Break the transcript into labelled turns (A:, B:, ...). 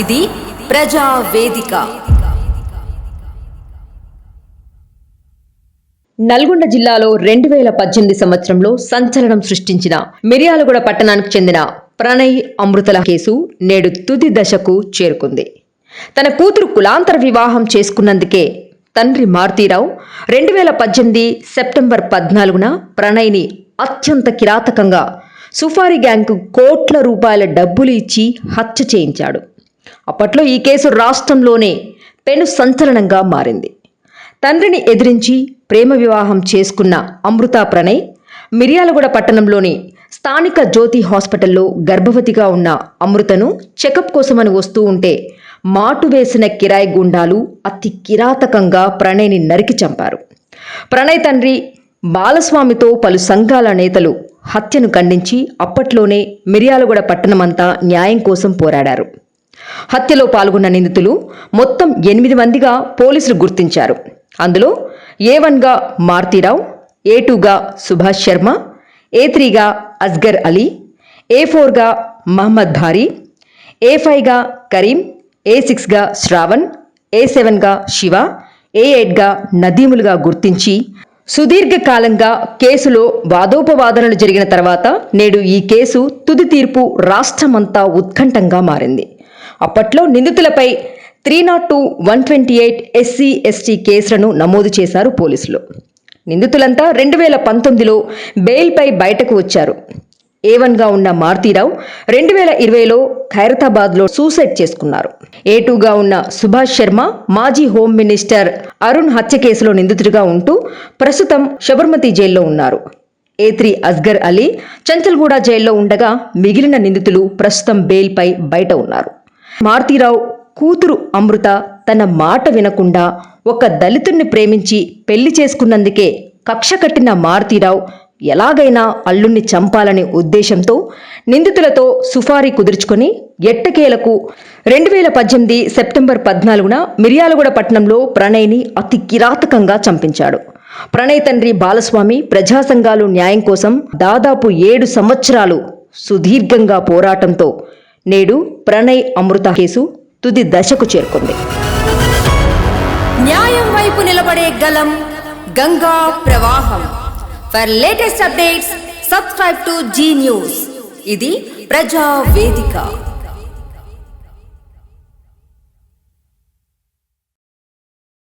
A: ఇది ప్రజా వేదిక.
B: నల్గొండ జిల్లాలో రెండు వేల పద్దెనిమిది సంవత్సరంలో సంచలనం సృష్టించిన మిర్యాలగూడ పట్టణానికి చెందిన ప్రణయ్ అమృతల కేసు నేడు తుది దశకు చేరుకుంది. తన కూతురు కులాంతర వివాహం చేసుకున్నందుకే తండ్రి మారుతీరావు రెండు వేల పద్దెనిమిది సెప్టెంబర్ పద్నాలుగున ప్రణయ్ని అత్యంత కిరాతకంగా సుఫారీ గ్యాంగ్కు కోట్ల రూపాయల డబ్బులు ఇచ్చి హత్య చేయించాడు. అప్పట్లో ఈ కేసు రాష్ట్రంలోనే పెను సంచలనంగా మారింది. తండ్రిని ఎదిరించి ప్రేమ వివాహం చేసుకున్న అమృతా ప్రణయ్ మిర్యాలగూడ పట్టణంలోని స్థానిక జ్యోతి హాస్పిటల్లో గర్భవతిగా ఉన్న అమృతను చెకప్ కోసమని వస్తూ ఉంటే మాటు వేసిన కిరాయి గుండాలు అతి కిరాతకంగా ప్రణయ్ని నరికి చంపారు. ప్రణయ్ తండ్రి బాలస్వామితో పలు సంఘాల నేతలు హత్యను ఖండించి అప్పట్లోనే మిర్యాలగూడ పట్టణమంతా న్యాయం కోసం పోరాడారు. హత్యలో పాల్గొన్న నిందితులు మొత్తం ఎనిమిది మందిగా పోలీసులు గుర్తించారు. అందులో ఏ వన్గా మారుతీరావు ఏ టూగా సుభాష్ శర్మ ఏ త్రీగా అస్గర్ అలీ ఏ ఫోర్గా మహమ్మద్ భారీ ఏ ఫైవ్గా కరీం ఏ సిక్స్గా శ్రావణ్ ఏ సెవెన్గా శివ ఏ ఎయిట్గా నదీములుగా గుర్తించి సుదీర్ఘకాలంగా కేసులో వాదోపవాదనలు జరిగిన తర్వాత నేడు ఈ కేసు తుది తీర్పు రాష్ట్రమంతా ఉత్కంఠంగా మారింది. అప్పట్లో నిందితులపై three not two one twenty eight SC ST కేసులను నమోదు చేశారు పోలీసులు. నిందితులంతా రెండు వేల పంతొమ్మిదిలో బెయిల్పై బయటకు వచ్చారు. ఏ వన్గా ఉన్న మారుతీరావు రెండు వేల ఇరవైలో ఖైరతాబాద్లో సూసైడ్ చేసుకున్నారు. ఏ టూగా ఉన్న సుభాష్ శర్మ మాజీ హోమ్ మినిస్టర్ అరుణ్ హత్య కేసులో నిందితుడిగా ఉంటూ ప్రస్తుతం శబర్మతి జైల్లో ఉన్నారు. ఏ త్రీ అస్గర్ అలీ చంచల్గూడ జైల్లో ఉండగా మిగిలిన నిందితులు ప్రస్తుతం బెయిల్పై బయట ఉన్నారు. మారుతీరావు కూతురు అమృత తన మాట వినకుండా ఒక దళితుణ్ణి ప్రేమించి పెళ్ళి చేసుకున్నందుకే కక్ష కట్టిన మారుతీరావు ఎలాగైనా అల్లుణ్ణి చంపాలనే ఉద్దేశంతో నిందితులతో సుఫారీ కుదుర్చుకొని ఎట్టకేలకు రెండు వేల పద్దెనిమిది సెప్టెంబర్ పద్నాలుగున మిర్యాలగూడ పట్టణంలో ప్రణయ్ని అతి కిరాతకంగా చంపించాడు. ప్రణయ్ తండ్రి బాలస్వామి ప్రజా సంఘాలు న్యాయం కోసం దాదాపు ఏడు సంవత్సరాలు సుదీర్ఘంగా పోరాటంతో నేడు ప్రణయ్ అమృత కేసు తుది దశకు చేరుకుంది.
A: న్యాయం వైపు నిలబడే గలం గంగా ప్రవాహం. For latest updates subscribe to Zee News ఇది ప్రజా వేదిక